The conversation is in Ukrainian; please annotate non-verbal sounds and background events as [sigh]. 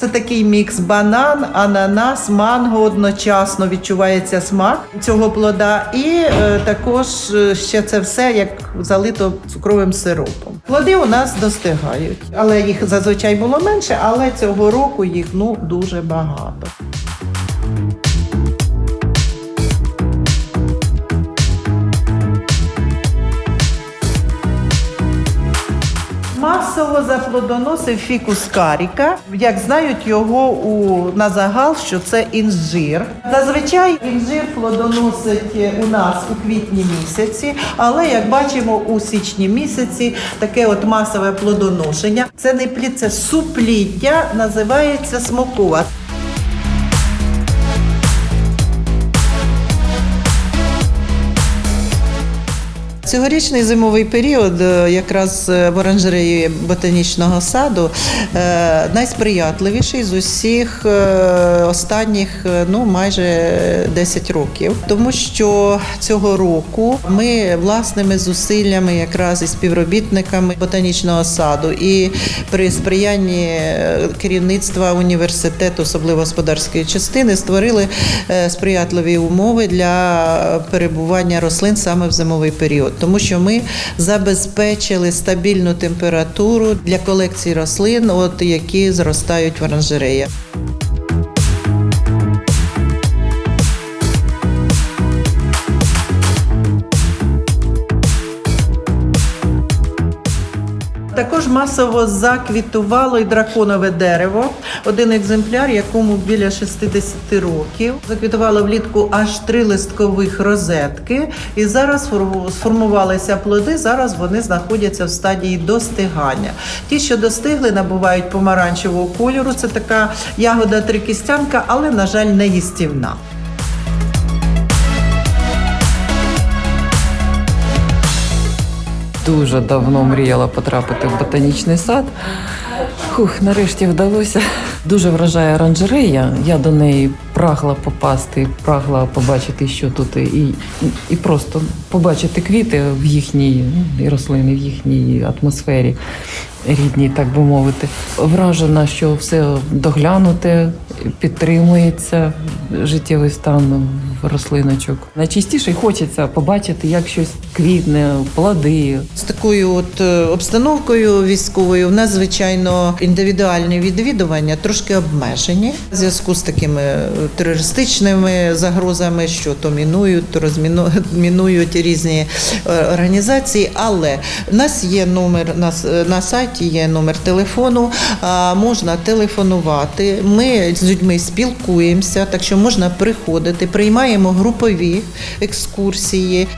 Це такий мікс банан, ананас, манго одночасно відчувається смак цього плода, і е, також е, ще це все як залито цукровим сиропом. Плоди у нас достигають, але їх зазвичай було менше, але цього року їх ну дуже багато. Масово заплодоносив фікус каріка. Як знають його у на загал, що це інжир. Зазвичай інжир плодоносить у нас у квітні місяці, але як бачимо, у січні місяці таке от масове плодоношення. Це не плід, це супліття, називається смокова. Цьогорічний зимовий період, е, якраз е, в оранжереї ботанічного саду, е, найсприятливіший з усіх останніх ну майже 10 років, тому що цього року ми власними зусиллями, якраз із співробітниками ботанічного саду, і при сприянні керівництва університету, особливо господарської частини, створили сприятливі умови для перебування рослин саме в зимовий період, тому що ми забезпечили стабільну температуру для колекції рослин, от які зростають в оранжереях. Також масово заквітувало і драконове дерево. Один екземпляр, якому біля 60 років. Заквітувало влітку аж три листкових розетки. І зараз сформу- сформувалися плоди. Зараз вони знаходяться в стадії достигання. Ті, що достигли, набувають помаранчевого кольору. Це така ягода трикістянка, але, на жаль, не їстівна. Дуже давно мріяла потрапити в ботанічний сад. Хух, нарешті вдалося. Дуже вражає оранжерея. Я до неї прагла попасти, прагла побачити, що тут і, і, і просто побачити квіти в їхній ну, і рослини в їхній атмосфері рідній, так би мовити. Вражена, що все доглянуте, підтримується життєвий стан рослиночок. Найчастіше хочеться побачити, як щось квітне, плоди, З такою от е, обстановкою військовою в нас, звичайно, індивідуальні відвідування трошки обмежені в зв'язку з такими е, терористичними загрозами, що то мінують, то розмінують [laughs] різні е, організації. Але в нас є номер на, на сайті, є номер телефону, можна телефонувати. Ми з людьми спілкуємося, так що можна приходити, приймаємо групові екскурсії.